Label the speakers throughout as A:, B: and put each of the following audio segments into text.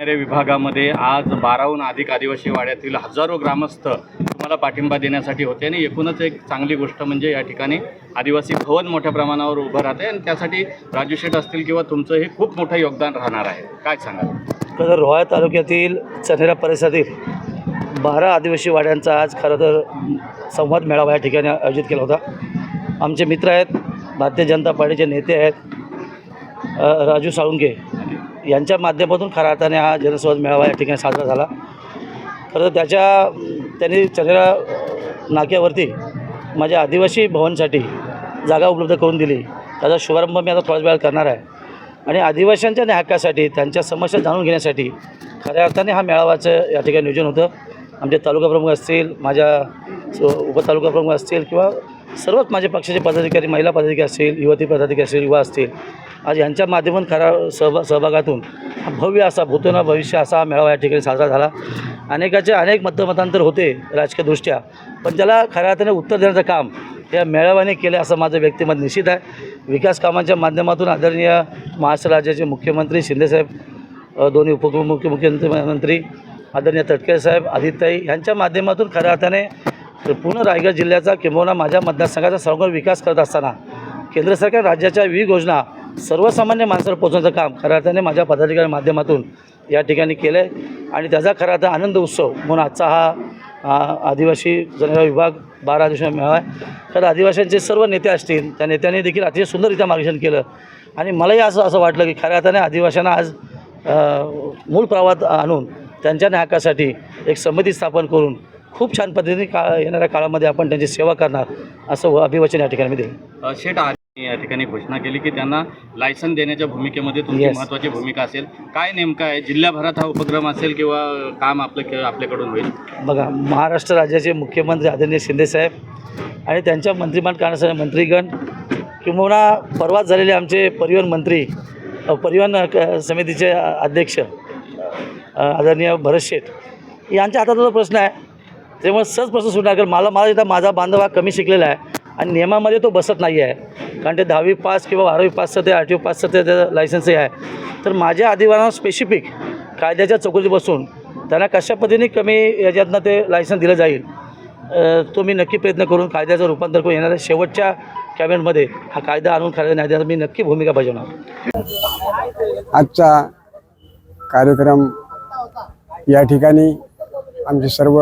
A: विभागामध्ये आज बाराहून अधिक आदिवासी वाड्यातील हजारो ग्रामस्थ तुम्हाला पाठिंबा देण्यासाठी होते आणि एकूणच एक चांगली गोष्ट म्हणजे या ठिकाणी आदिवासी भवन मोठ्या प्रमाणावर उभं राहते आणि त्यासाठी राजू शेठ असतील किंवा तुमचं हे खूप मोठं योगदान राहणार आहे. काय सांगाल?
B: खरं तर रोहा तालुक्यातील चनेरा परिसरातील बारा आदिवासी वाड्यांचा आज खरं तर संवाद मेळावा या ठिकाणी आयोजित केला होता. आमचे मित्र आहेत भारतीय जनता पार्टीचे नेते आहेत राजू साळुंके यांच्या माध्यमातून खऱ्या अर्थाने हा जनसंवाद मेळावा या ठिकाणी साजरा झाला. खरं तर त्याच्या त्यांनी चंद्रा नाक्यावरती माझ्या आदिवासी भवनसाठी जागा उपलब्ध करून दिली. त्याचा शुभारंभ मी आता थोड्याच वेळात करणार आहे. आणि आदिवासींच्या न्याय हक्कासाठी त्यांच्या समस्या जाणून घेण्यासाठी खऱ्या अर्थाने हा मेळावाचं या ठिकाणी नियोजन होतं. आमचे तालुका प्रमुख असतील माझ्या उपतालुका प्रमुख असतील किंवा सर्वच माझे पक्षाचे पदाधिकारी महिला पदाधिकारी असतील युवती पदाधिकारी असतील युवा असतील आज यांच्या माध्यमातून खरा सहभा सहभागातून भव्य असा भूतोना भविष्य असा मेळावा या ठिकाणी साजरा झाला. अनेकाचे अनेक मतमतांतर होते राजकीयदृष्ट्या पण त्याला खऱ्या अर्थाने उत्तर देण्याचं काम या मेळाव्याने केलं असं माझं व्यक्तिमत निश्चित आहे. विकास कामांच्या माध्यमातून आदरणीय महाराष्ट्र राज्याचे मुख्यमंत्री शिंदेसाहेब दोन्ही उपमुख्य मंत्री आदरणीय तटकरे साहेब आदित्यताई यांच्या माध्यमातून खऱ्या अर्थाने पूर्ण रायगड जिल्ह्याचा किंबहुना माझ्या मतदारसंघाचा सर्व विकास करत असताना केंद्र सरकार राज्याच्या विविध योजना सर्वसामान्य माणसाला पोचवण्याचं काम खऱ्या अर्थाने माझ्या पदाधिकारी माध्यमातून या ठिकाणी केलं आहे आणि त्याचा खरा अर्थ आनंद उत्सव म्हणून आजचा हा आदिवासी जनता विभाग बारा आदिवासी मेळावा आहे. तर आदिवासींचे सर्व नेते असतील त्या नेत्यांनी देखील अतिशय सुंदररित्या मार्गदर्शन केलं. आणि मलाही असं असं वाटलं की खऱ्या अर्थाने आदिवासींना आज मूळ प्रवाहात आणून त्यांच्या न्यायकासाठी एक समिती स्थापन करून खूप छान पद्धतीने का येणाऱ्या काळामध्ये आपण त्यांची सेवा करणार असं अभिवचन या ठिकाणी मी
A: देईल या ठिकाणी घोषणा केली की त्यांना लायसन देण्याच्या भूमिकेमध्ये तुमची
B: Yes.
A: महत्त्वाची भूमिका असेल. काय नेमकं आहे? जिल्ह्याभरात हा उपक्रम असेल किंवा काम आपलं आपल्याकडून होईल?
B: बघा महाराष्ट्र राज्याचे मुख्यमंत्री आदरणीय शिंदेसाहेब आणि त्यांच्या मंत्रिमान करण्यासाठी मंत्रीगण किंबहुना परवाच झालेले आमचे परिवहन मंत्री अ, परिवहन क- समितीचे अ, अध्यक्ष अ, आदरणीय भरत शेठ यांच्या हातात जो प्रश्न आहे त्यामुळे सहज प्रश्न सुटणार कारण मला मला इथं माझा बांधव हा कमी शिकलेला आहे. आणि नियमामध्ये तो बसत नाही आहे. कारण ते दहावी पास किंवा बारावी पासचं ते आठवी पासचं ते त्याचं लायसन्सही आहे. तर माझ्या आदिवासांना स्पेसिफिक कायद्याच्या चौकटी बसून त्यांना कशा पद्धतीने कमी याच्यातनं ते लायसन्स दिलं जाईल तो मी नक्की प्रयत्न करून कायद्याचं रूपांतर करून येणाऱ्या शेवटच्या कॅबिनेटमध्ये हा कायदा आणून कायदा न्यायालयात मी नक्की भूमिका बजावणार.
C: आजचा कार्यक्रम या ठिकाणी आमचे सर्व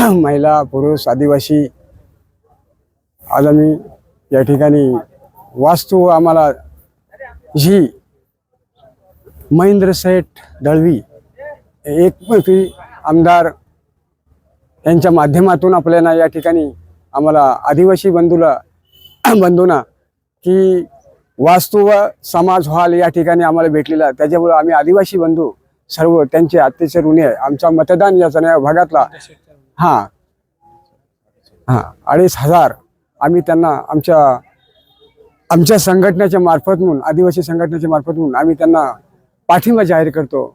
C: महिला पुरुष आदिवासी आज आम्ही या ठिकाणी वास्तू आम्हाला जी महेंद्र सेठ दळवी एकमुखी आमदार यांच्या माध्यमातून आपल्याला या ठिकाणी आम्हाला आदिवासी बंधूला बंधूंना की वास्तू व समाज हॉल या ठिकाणी आम्हाला भेटलेला. त्याच्यामुळं त्याच्यामुळे आम्ही आदिवासी बंधू सर्व त्यांचे अत्याचे ऋणी आहे आमचा मतदान याचा या भागातला हां हां अडीच हजार आम्ही त्यांना आमच्या आमच्या संघटनेच्या मार्फत म्हणून आदिवासी संघटनेच्या मार्फत म्हणून आम्ही त्यांना पाठिंबा जाहीर करतो.